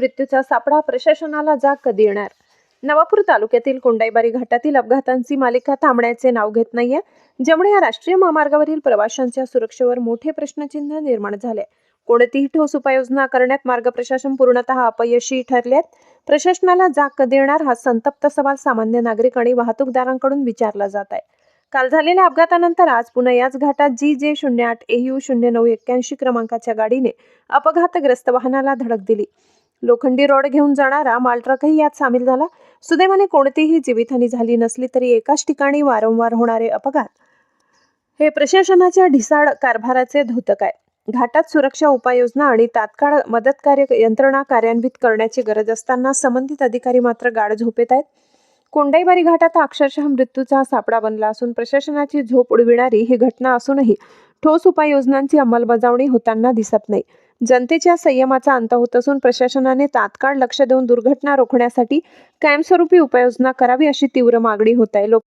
मृत्यूचा सापळा प्रशासनाला जाग कधी येणार? नवापूर तालुक्यातील कोंडाईबारी घाटातील अपघातांची मालिका थांबण्याचे नाव घेत नाहीये ज्यामुळे या राष्ट्रीय महामार्गावरील प्रवाशांच्या सुरक्षेवर मोठे प्रश्नचिन्ह निर्माण झाले. कोणतीही ठोस उपाययोजना करण्यात मार्ग प्रशासन पूर्णतः अपयशी ठरले आहेत. प्रशासनाला जाग कधी येणार हा संतप्त सवाल सामान्य नागरिक आणि वाहतूकदारांकडून विचारला जात आहे. काल झालेल्या अपघातानंतर आज पुन्हा याच घाटात जी जे शून्य आठ एयू शून्य नऊ एक्क्याऐंशी क्रमांकाच्या गाडीने अपघातग्रस्त वाहनाला धडक दिली. लोखंडी रोड घेऊन जाणारा मालट्रकही यात सामील झाला. सुदैवाने कोणतीही जीवितहानी झाली नसली तरी एकाच ठिकाणी वारंवार होणारे अपघात. हे प्रशासनाच्या ढिसाळ कारभाराचे धोतक आहे. घाटात सुरक्षा उपाययोजना आणि तात्काळ मदत कार्य यंत्रणा कार्यान्वित करण्याची गरज असताना संबंधित अधिकारी मात्र गाढ झोपेत आहेत. कोंडाईबारी घाटात अक्षरशः मृत्यूचा सापडा बनला असून प्रशासनाची झोप उडविणारी ही घटना असूनही ठोस उपाययोजनांची अंमलबजावणी होताना दिसत नाही. जनतेच्या संयमाचा अंत होत असून प्रशासनाने तात्काळ लक्ष देऊन दुर्घटना रोखण्यासाठी कायमस्वरूपी उपाययोजना करावी अशी तीव्र मागणी होत आहे. लोक